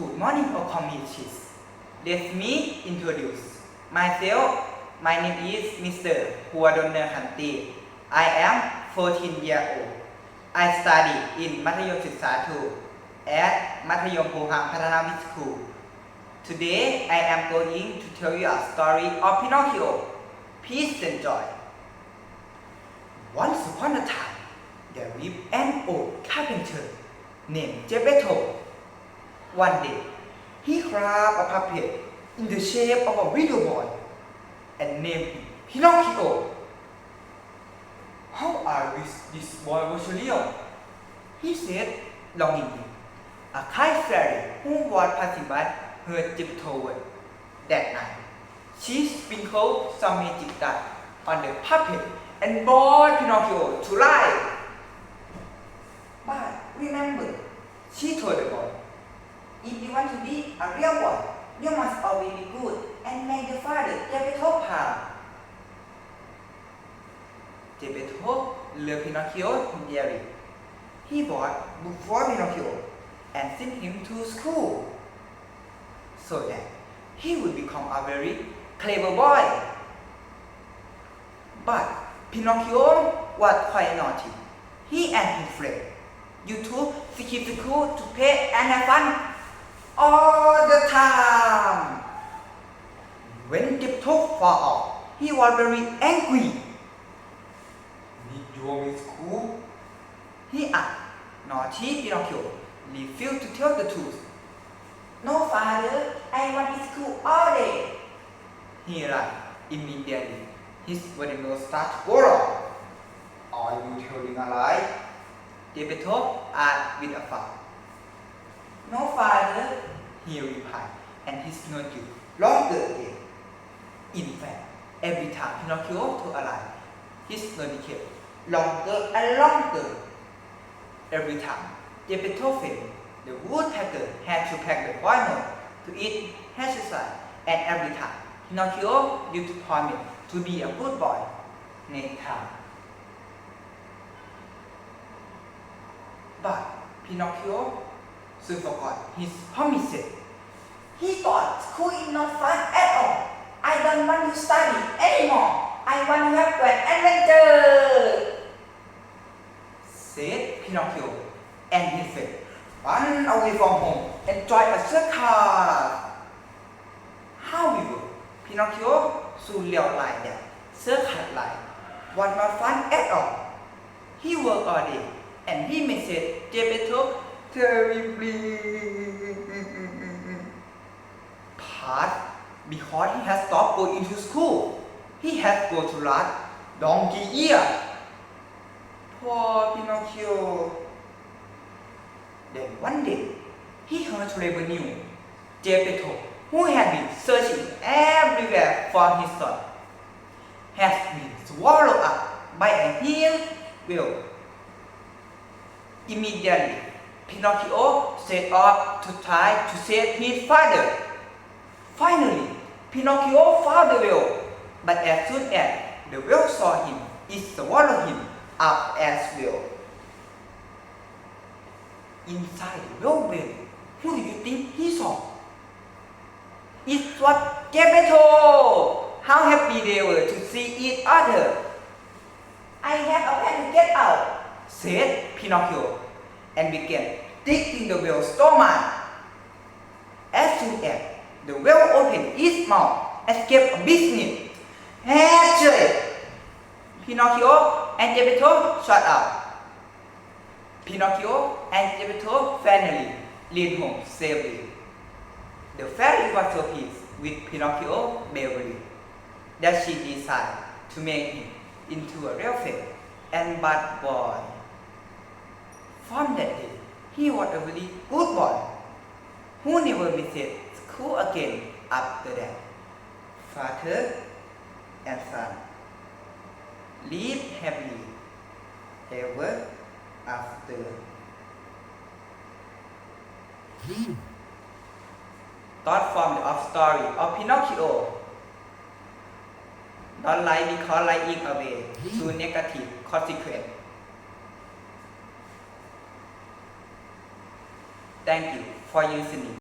Good morning, all committees. Let me introduce myself. My name is Mr. Huadonner Kanti. I am 14 years old. I study in Mathayom Suksa at Mathayom Pohang Patanami School. Today, I am going to tell you a story of Pinocchio. Peace and joy. Once upon a time, there lived an old carpenter named Geppetto one day, he carved a puppet in the shape of a little boy and named him Pinocchio. How are this, this boy was real? He said longingly. A kind fairy who was passing by heard word. That night, she sprinkled some magic dust on the puppet and brought Pinocchio to life. But remember, she told the boy, if you want to be a real boy, you must always be good and make the father Geppetto proud. Geppetto loved Pinocchio dearly. He bought book for Pinocchio and sent him to school so that he would become a very clever boy. But Pinocchio was quite naughty. He and his friend used to skip school to play and have fun all the time. When Geppetto fell off, he was very angry. Need you me school? He asked. Naughty Pinocchio refused to tell the truth. No, father, I want to school all day. He ran immediately. His wedding nose started to. Are you telling a lie? Geppetto asked with a frown. He replied, and his nose grew longer again. In fact, every time Pinocchio told a lie, his nose became longer and longer. Every time Geppetto failed, the woodpecker had to pack the nose to eat exercise, and every time Pinocchio used to promise to be a good boy next time. But Pinocchio soon forgot his promises. He thought school is not fun at all. I don't want to study anymore. I want to have an adventure. Said Pinocchio, and he said, run away from home and join a circus. However, Pinocchio soon realized that circus life was not fun at all. He worked all day and he missed Geppetto terribly. Part because he had stopped going to school. He to go to learn donkey ear. Poor Pinocchio. Then one day, he heard terrible news. Geppetto, who had been searching everywhere for his son, has been swallowed up by a huge whale. Immediately, Pinocchio set off to try to save his father. Finally, Pinocchio found the whale, but as soon as the whale saw him, it swallowed him up as well. Inside the whale belly, who do you think he saw? It was Geppetto! How happy they were to see each other! I have a plan to get out, said Pinocchio, and began digging the whale's stomach. As soon as the well opened its mouth gave a sneeze, hatchet! Pinocchio and Geppetto shot out. Pinocchio and Geppetto finally lead home safely. The fairy was so pleased with Pinocchio bravery that she decided to make him into a real fair and bad boy. From that day, he was a really good boy who never missed school again after that. Father and son live happily ever after. Hmm. Thought from the of story of Pinocchio. Don't lie because lying away hmm. to negative consequence. Thank you for listening.